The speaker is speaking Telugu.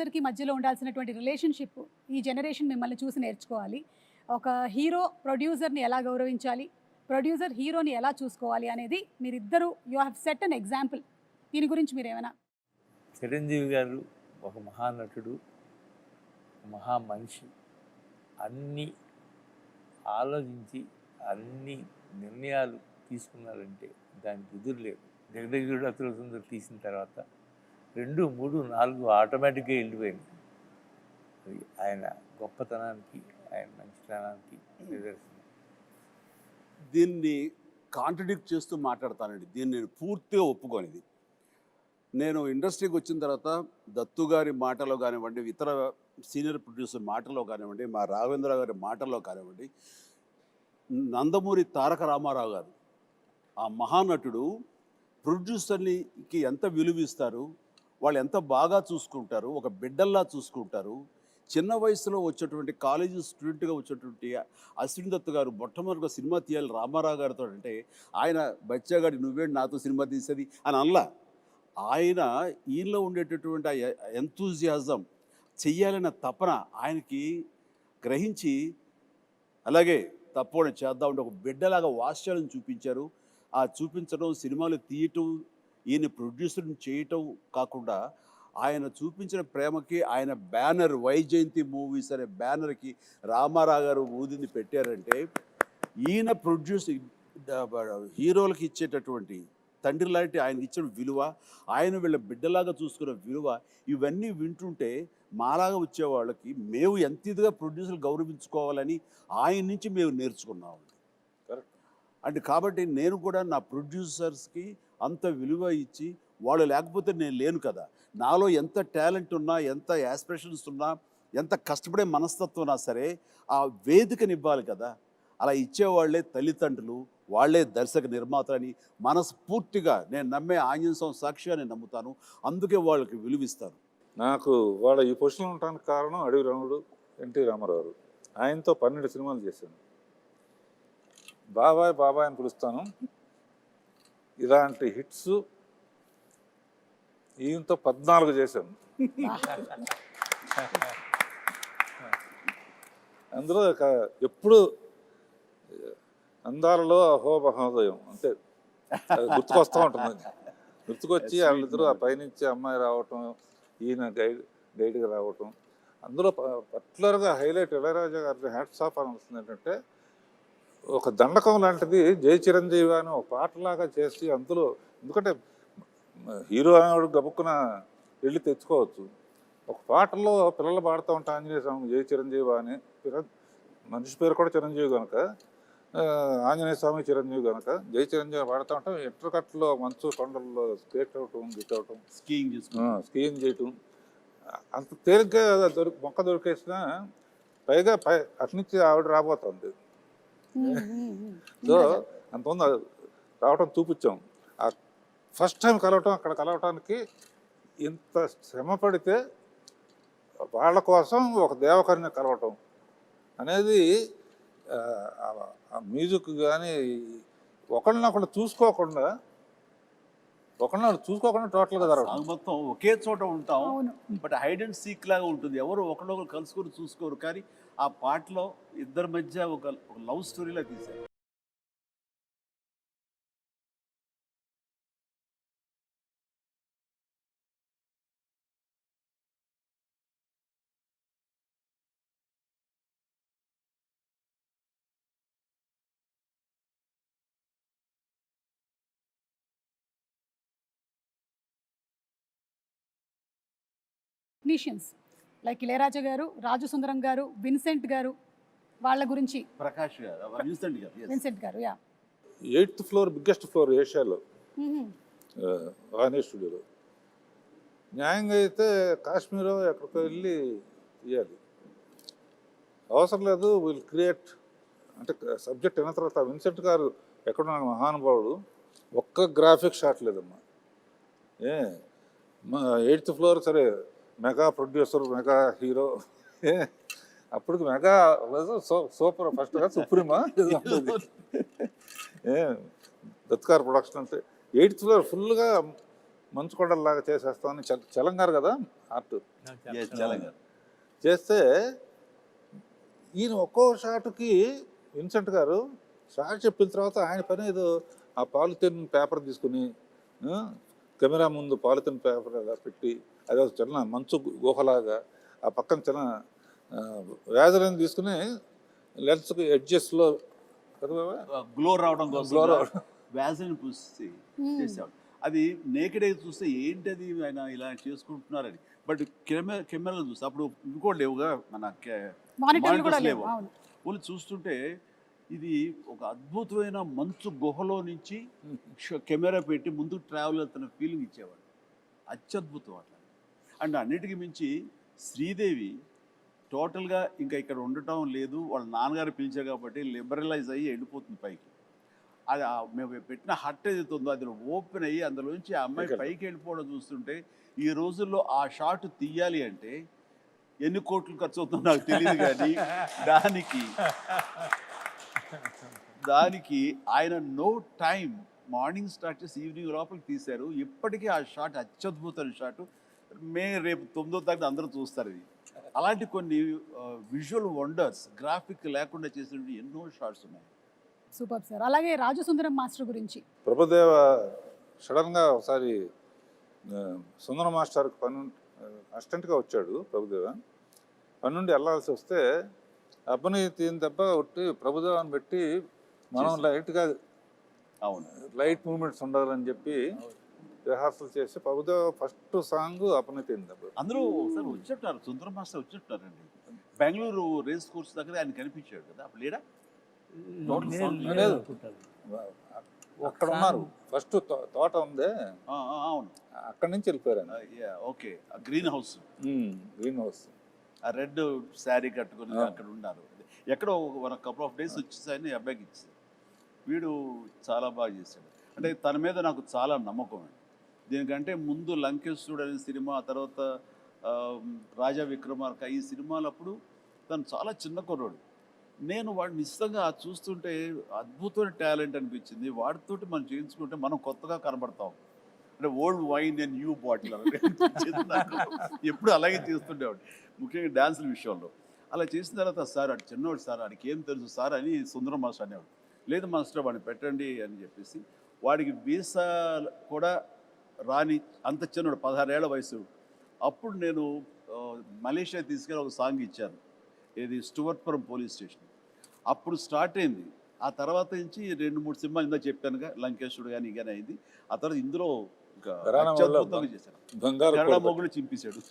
ప్రొడ్యూసర్కి మధ్యలో ఉండాల్సినటువంటి రిలేషన్షిప్ ఈ జనరేషన్ మిమ్మల్ని చూసి నేర్చుకోవాలి. ఒక హీరో ప్రొడ్యూసర్ని ఎలా గౌరవించాలి? ప్రొడ్యూసర్ హీరోని ఎలా చూసుకోవాలి అనేది మీరిద్దరూ you have set an example దీని గురించి మీరు ఏమైనా చిరంజీవి గారు ఒక మహానటుడు మహా మనిషి. అన్ని ఆలోచించి అన్ని నిర్ణయాలు తీసుకున్నారంటే దానికి ఎదురు లేదు జగదగిరుడు దగ్గర సుందర్ తీసిన తర్వాత రెండు మూడు నాలుగు ఆటోమేటిక్గా వెళ్ళిపోయింది. ఆయన గొప్పతనానికి ఆయన మంచితనానికి నిదర్శనం. దీన్ని కాంట్రడిక్ట్ చేస్తూ మాట్లాడతానండి. దీన్ని నేను పూర్తిగా ఒప్పుకోనిది. నేను ఇండస్ట్రీకి వచ్చిన తర్వాత దత్తు గారి మాటలో కానివ్వండి ఇతర సీనియర్ ప్రొడ్యూసర్ మాటలో కానివ్వండి మా రాఘవేంద్ర గారి మాటల్లో కానివ్వండి నందమూరి తారక రామారావు గారు ఆ మహానటుడు ప్రొడ్యూసర్నికి ఎంత విలువ ఇస్తారు వాళ్ళు ఎంత బాగా చూసుకుంటారు ఒక బిడ్డల్లా చూసుకుంటారు. చిన్న వయసులో వచ్చేటువంటి కాలేజీ స్టూడెంట్గా వచ్చేటువంటి అశ్విన్ దత్ గారు మొట్టమొదటిగా సినిమా తీయాలి రామారావు గారితో అంటే ఆయన బచ్చగాడి నువ్వేంటి నాతో సినిమా తీసేది అని అనలా. ఆయన ఈయనలో ఉండేటటువంటి ఎంతూజియాజం చెయ్యాలన్న తపన ఆయనకి గ్రహించి అలాగే తప్పకుండా చేద్దామంటే ఒక బిడ్డలాగా వాత్సల్యం చూపించారు. ఆ చూపించడం సినిమాలు తీయటం ఈయన ప్రొడ్యూసర్ని చేయటం కాకుండా ఆయన చూపించిన ప్రేమకి ఆయన బ్యానర్ వైజయంతి మూవీస్ అనే బ్యానర్కి రామారావు గారు ఊదింది పెట్టారంటే ఈయన ప్రొడ్యూస్ హీరోలకు ఇచ్చేటటువంటి తండ్రి లాంటి ఆయనకి ఇచ్చిన విలువ ఆయన వీళ్ళ బిడ్డలాగా చూసుకున్న విలువ ఇవన్నీ వింటుంటే మాలాగా వచ్చే వాళ్ళకి మేము ఎంత ఇదిగా ప్రొడ్యూసర్ గౌరవించుకోవాలని ఆయన నుంచి మేము నేర్చుకున్నాం. కరెక్ట్. అంటే కాబట్టి నేను కూడా నా ప్రొడ్యూసర్స్కి అంత విలువ ఇచ్చి వాళ్ళు లేకపోతే నేను లేను కదా. నాలో ఎంత టాలెంట్ ఉన్నా ఎంత యాస్పిరేషన్స్ ఉన్నా ఎంత కష్టపడే మనస్తత్వం ఉన్నా సరే ఆ వేదికనివ్వాలి కదా. అలా ఇచ్చేవాళ్ళే తల్లిదండ్రులు వాళ్ళే దర్శక నిర్మాతలని మనస్ఫూర్తిగా నేను నమ్మే ఆంజనేయ స్వామి సాక్షిగా నేను నమ్ముతాను. అందుకే వాళ్ళకి విలువిస్తాను నాకు వాళ్ళ ఈ పొజిషన్లో ఉండడానికి కారణం అడవి రాముడు ఎన్టీ రామారావు. ఆయనతో పన్నెండు సినిమాలు చేశాను. బాబాయ్ బాబాయ్ అని పిలుస్తాను. ఇలాంటి హిట్స్ ఈయనతో పద్నాలుగు చేశాను అందులో ఎప్పుడు అందాలలో అహో మహోదయం అంటే అది గుర్తుకొస్తూ ఉంటుంది గుర్తుకొచ్చి వాళ్ళిద్దరూ ఆ పైనుంచి అమ్మాయి రావటం ఈయన గైడ్ గైడ్గా రావటం. అందులో పర్టికులర్గా హైలైట్ ఇళయరాజా గారి హ్యాట్స్ ఆఫ్ అనిపిస్తుంది ఏంటంటే ఒక దండకం లాంటిది జై చిరంజీవి అని ఒక పాటలాగా చేసి అందులో ఎందుకంటే హీరో అనేవాడు గబుక్కున వెళ్ళి తెచ్చుకోవచ్చు. ఒక పాటలో పిల్లలు పాడుతూ ఉంటా ఆంజనేయ స్వామి జై చిరంజీవి అని మనిషి పేరు కూడా చిరంజీవి కనుక ఆంజనేయ స్వామి చిరంజీవి కనుక జై చిరంజీవి పాడుతూ ఉంటాం. ఎట్రకట్లో మంచు కొండల్లో స్కేట్ అవటం గిట్ అవటం స్కీయింగ్ చేసుకుని స్కీయింగ్ చేయటం అంత తేలిగ్గా దొరికి మొక్క దొరికేసిన పైగా పై అట్నుంచి ఆవిడ రాబోతుంది. సో అంత ఉంది రావటం చూపించాం. ఆ ఫస్ట్ టైం కలవటం అక్కడ కలవటానికి ఇంత శ్రమ పడితే వాళ్ళ కోసం ఒక దేవకరిని కలవటం అనేది ఆ, ఆ- ఆ మ్యూజిక్ కానీ ఒకళ్ళనొకళ్ళు చూసుకోకుండా ఒకళ్ళని చూసుకోకుండా టోటల్గా జరగటం. సాంగ్ మొత్తం ఒకే చోట ఉంటాం. బట్ హైడ్ అండ్ సీక్ లాగా ఉంటుంది. ఎవరు ఒకరినొకరు కలుసుకొని చూసుకోరు. కానీ ఆ పాటలో ఇద్దరి మధ్య ఒక లవ్ స్టోరీలా తీశారు. మిషన్స్ లైక్ ఇళయరాజా గారు రాజు సుందరం గారు విన్సెంట్ గారు వాళ్ళ గురించి. ప్రకాష్ గారు విన్సెంట్ గారు. విన్సెంట్ గారు yeah. Eighth floor biggest floor ఏషియాలో. వానే స్టూడియోలో. న్యాయంగా అయితే కాశ్మీర్ ఎక్కడికో వెళ్ళి తీయాలి. అవసరం లేదు విల్ క్రియేట్ అంటే సబ్జెక్ట్ అయిన తర్వాత విన్సెంట్ గారు ఎక్కడ మహానుభావుడు ఒక్క గ్రాఫిక్ షాట్ లేదమ్మా. ఏ ఎయిత్ ఫ్లోర్ సరే మెగా ప్రొడ్యూసర్ మెగా హీరో. ఏ అప్పటికి మెగా సూపర్. ఫస్ట్ సుప్రీమా? ఏ దత్కార్ ప్రొడక్షన్ అంటే ఎయిత్ ఫ్లోర్ ఫుల్గా మంచు కొండల్లాగా చేసేస్తామని చల- చలంగారు కదా ఆర్ట్. చేస్తే ఈయన ఒక్కో షాట్కి విన్సెంట్ గారు షాట్ చెప్పిన తర్వాత ఆయన పని ఏదో ఆ పాలిథిన్ పేపర్ తీసుకుని కెమెరా ముందు పాలిథిన్ పేపర్ అలా పెట్టి అది ఒక చిన్న మంచు గుహలాగా ఆ పక్కన చిన్న వేజలను తీసుకుని లెన్స్కి ఎడ్జెస్లో? గ్లో రావడం కోసం Glow రావడం. వ్యాసని పూసి చేసేవాడు. అది నేకెడ్ చూస్తే ఏంటది ఆయన ఇలా చేసుకుంటున్నారని. బట్ కెమెరా కెమెరాలో చూస్తే అప్పుడు ఇంకోటి లేవుగా మన మానిటర్లు కూడా లేవు. వాళ్ళు చూస్తుంటే ఇది ఒక అద్భుతమైన మంచు గుహలో నుంచి కెమెరా పెట్టి ముందుకు ట్రావెల్ అవుతున్న ఫీలింగ్ ఇచ్చేవాడు. అత్యద్భుతం అట్లా. అండ్ అన్నిటికీ మించి శ్రీదేవి టోటల్గా ఇంకా ఇక్కడ ఉండటం లేదు. వాళ్ళ నాన్నగారు పిలిచారు కాబట్టి లిబరలైజ్ అయ్యి వెళ్ళిపోతుంది పైకి. అది మేము పెట్టిన హట్ ఏదైతే ఉందో అది ఓపెన్ అయ్యి అందులోంచి ఆ అమ్మాయి. పైకి వెళ్ళిపోవడం చూస్తుంటే ఈ రోజుల్లో ఆ షాట్ తీయాలి అంటే ఎన్ని కోట్లు ఖర్చు అవుతుందో నాకు తెలియదు కానీ దానికి దానికి ఆయన నో టైం మార్నింగ్ స్టార్ట్ చేసి ఈవినింగ్ లోపలికి తీశారు. ఇప్పటికీ ఆ షాట్ అత్యద్భుతమైన షాట్. మే రేపు తొమ్మిదో తారీఖు అందరూ చూస్తారు ఇది. అలాంటి కొన్ని విజువల్ వండర్స్ గ్రాఫిక్ లేకుండా చేసిన ఎన్నో షాట్స్ ఉన్నాయి. Super sir. అలాగే రాజసుందరం మాస్టర్ గురించి. ప్రభుదేవ సడన్గా ఒకసారి సుందర మాస్టర్కి పని అసిస్టెంట్గా వచ్చాడు ప్రభుదేవ. పని నుండి వెళ్ళాల్సి వస్తే అబ్బని తీని దెబ్బ కొట్టి ప్రభుదేవ అని పెట్టి మనం. లైట్గా అవును. లైట్ మూమెంట్స్ ఉండాలని చెప్పి రిహార్సల్ చేసి ప్రభుదేవ ఫస్ట్ సాంగ్ దెబ్బ అందరూ ఒకసారి వచ్చేటారు సుందర మాస్టర్ వచ్చేటారండి బెంగళూరు రేస్ కోర్స్ దగ్గర ఆయన కనిపించాడు కదా అప్పుడు లేడా? లేదు. అక్కడ ఉన్నారు. ఫస్ట్ తోట ఉందే. అవును. అక్కడి నుంచి వెళ్ళిపోయారు okay. Green house. Green house. ఆ రెడ్ శారీ కట్టుకుని. అక్కడ ఉన్నారు. ఎక్కడో వన్ కపుల్ ఆఫ్ డేస్ వచ్చేసాయని అబ్బాయికి ఇచ్చారు వీడు చాలా బాగా చేశాడు. అంటే తన మీద నాకు చాలా నమ్మకం అండి. దీనికంటే ముందు లంకేశ్వరుడు అనే సినిమా తర్వాత రాజా విక్రమార్క ఈ సినిమాలప్పుడు తను చాలా చిన్న కుర్రోడు. నేను వాడిని నిశ్చితంగా చూస్తుంటే అద్భుతమైన టాలెంట్ అనిపించింది. వాడితోటి మనం చేయించుకుంటే మనం కొత్తగా కనబడతాం. అంటే old wine and new bottle ఎప్పుడు అలాగే చేస్తుండేవాడు ముఖ్యంగా డ్యాన్సుల విషయంలో. అలా చేసిన తర్వాత సార్ అటు చిన్నవాడు సార్ వాడికి ఏం తెలుసు సార్ అని సుందరం మాస్టర్ అనేవాడు. లేదు మాస్టర్ వాడిని పెట్టండి అని చెప్పేసి వాడికి వీసా కూడా రాని అంత చిన్నవాడు పదహారేళ్ళ వయసు. అప్పుడు నేను మలేషియా తీసుకెళ్ళి ఒక సాంగ్ ఇచ్చాను. ఇది స్టువర్ట్పురం పోలీస్ స్టేషన్. అప్పుడు స్టార్ట్ అయింది. ఆ తర్వాత నుంచి రెండు మూడు సినిమాలు ఇందా చెప్పానుగా లంకేశ్వరుడు కానీ కానీ అయింది. ఆ తర్వాత ఇందులో ఇంకా చేశాను. మొగుడు చింపేశాడు.